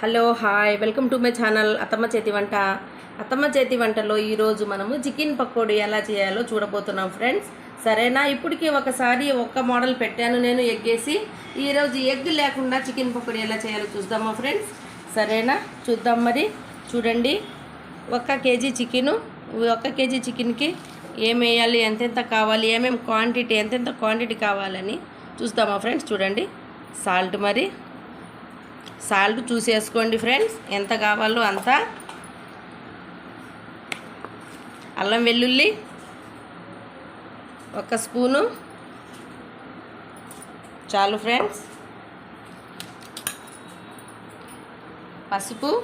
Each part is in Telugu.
Hello hi. Welcome to my channel అత్తమ్మ చేతి వంట. అత్తమ్మ చేతి వంటలో ఈరోజు మనము చికెన్ పకోడీ ఎలా చేయాలో చూడబోతున్నాం ఫ్రెండ్స్. సరేనా? ఇప్పటికి ఒకసారి ఒక్క మోడల్ పెట్టాను నేను ఎగ్ వేసి ఈరోజు ఎగ్ లేకుండా చికెన్ పకోడీ ఎలా చేయాలో చూద్దామా ఫ్రెండ్స్? సరేనా? చూద్దాం మరి. చూడండి. ఒక్క కేజీ చికెను ఒక్క కేజీ చికెన్కి ఏం వేయాలి ఎంతెంత కావాలి ఏమేమి క్వాంటిటీ ఎంతెంత క్వాంటిటీ కావాలని చూద్దామా ఫ్రెండ్స్? చూడండి. సాల్ట్ మరి. సాల్ట్ చూసేసుకోండి ఫ్రెండ్స్. ఎంత కావాలో అంత. అల్లం వెల్లుల్లి ఒక స్పూను. చాలు ఫ్రెండ్స్. పసుపు.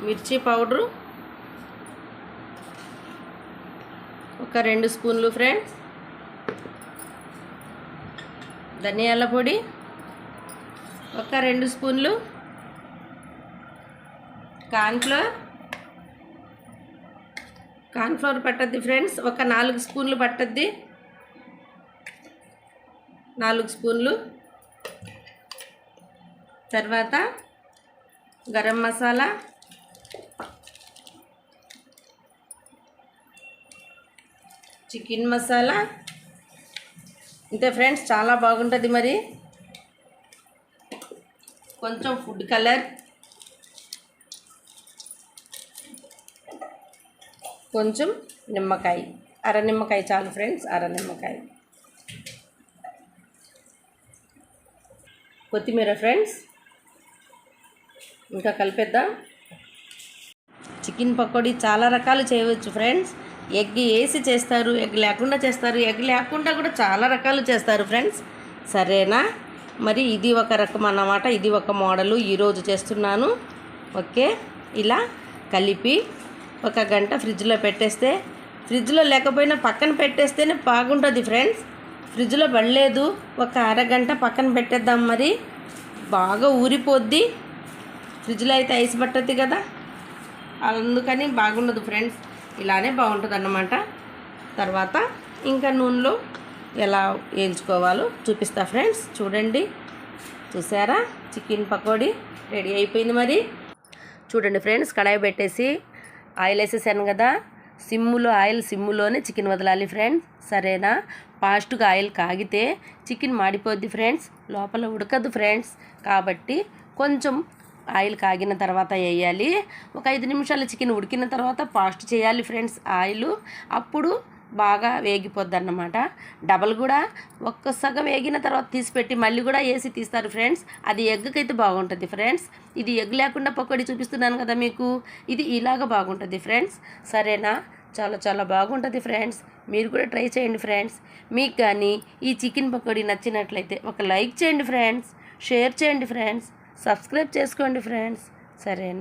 మిర్చి పౌడరు. ఒక రెండు స్పూన్లు ఫ్రెండ్స్. ధనియాల పొడి. ఒక రెండు స్పూన్లు కార్న్ఫ్లోర్. Cornflour పట్టద్ది friends. ఒక నాలుగు స్పూన్లు పట్టద్ది. నాలుగు స్పూన్లు. తర్వాత గరం మసాలా. చికెన్ మసాలా. ఇంతే ఫ్రెండ్స్ చాలా బాగుంటుంది మరి. కొంచెం ఫుడ్ కలర్. కొంచెం నిమ్మకాయ. అర నిమ్మకాయ చాలు ఫ్రెండ్స్ అర నిమ్మకాయ. కొత్తిమీర ఫ్రెండ్స్. ఇంకా కలిపేద్దాం. చికెన్ పకోడీ చాలా రకాలు చేయవచ్చు ఫ్రెండ్స్. ఎగ్ వేసి చేస్తారు ఎగ్ లేకుండా చేస్తారు ఎగ్ లేకుండా కూడా చాలా రకాలు చేస్తారు ఫ్రెండ్స్. సరేనా? మరి ఇది ఒక రకం అన్నమాట ఇది ఒక మోడలు ఈరోజు చేస్తున్నాను. ఓకే? ఇలా కలిపి ఒక గంట ఫ్రిడ్జ్లో పెట్టేస్తే ఫ్రిడ్జ్లో లేకపోయినా పక్కన పెట్టేస్తేనే బాగుంటుంది ఫ్రెండ్స్. ఫ్రిడ్జ్లో పడలేదు ఒక అరగంట పక్కన పెట్టేద్దాం మరి. బాగా ఊరిపోద్ది. ఫ్రిడ్జ్లో అయితే ఐస్ పట్టద్ది కదా. అందుకని బాగుండదు ఫ్రెండ్స్. ఇలానే బాగుంటుంది అన్నమాట తర్వాత ఇంకా నూనెలో ఎలా వేయించుకోవాలో చూపిస్తా ఫ్రెండ్స్. చూడండి. చూసారా? చికెన్ పకోడీ రెడీ అయిపోయింది మరి. చూడండి ఫ్రెండ్స్ కడాయి పెట్టేసి ఆయిల్ వేసేసాను కదా. సిమ్ములో ఆయిల్ సిమ్ములోనే చికెన్ వదలాలి ఫ్రెండ్స్. సరేనా? ఫాస్ట్గా ఆయిల్ కాగితే చికెన్ మాడిపోద్ది ఫ్రెండ్స్. లోపల ఉడకదు ఫ్రెండ్స్. కాబట్టి కొంచెం ఆయిల్ కాగిన తర్వాత వేయాలి. ఒక ఐదు నిమిషాలు చికెన్ ఉడికిన తర్వాత ఫాస్ట్ చేయాలి ఫ్రెండ్స్ ఆయిల్. అప్పుడు బాగా వేగిపోద్ది అన్నమాట డబల్ కూడా ఒక్క సగం వేగిన తర్వాత తీసిపెట్టి మళ్ళీ కూడా వేసి తీస్తారు ఫ్రెండ్స్. అది ఎగ్కి అయితే బాగుంటుంది ఫ్రెండ్స్. ఇది ఎగ్ లేకుండా పకోడీ చూపిస్తున్నాను కదా మీకు. ఇది ఇలాగ బాగుంటుంది ఫ్రెండ్స్. సరేనా? చాలా చాలా బాగుంటుంది ఫ్రెండ్స్. మీరు కూడా ట్రై చేయండి ఫ్రెండ్స్. మీకు కానీ ఈ చికెన్ పకోడీ నచ్చినట్లయితే ఒక లైక్ చేయండి ఫ్రెండ్స్. షేర్ చేయండి ఫ్రెండ్స్. సబ్స్క్రైబ్ చేసుకోండి ఫ్రెండ్స్. సరేనా?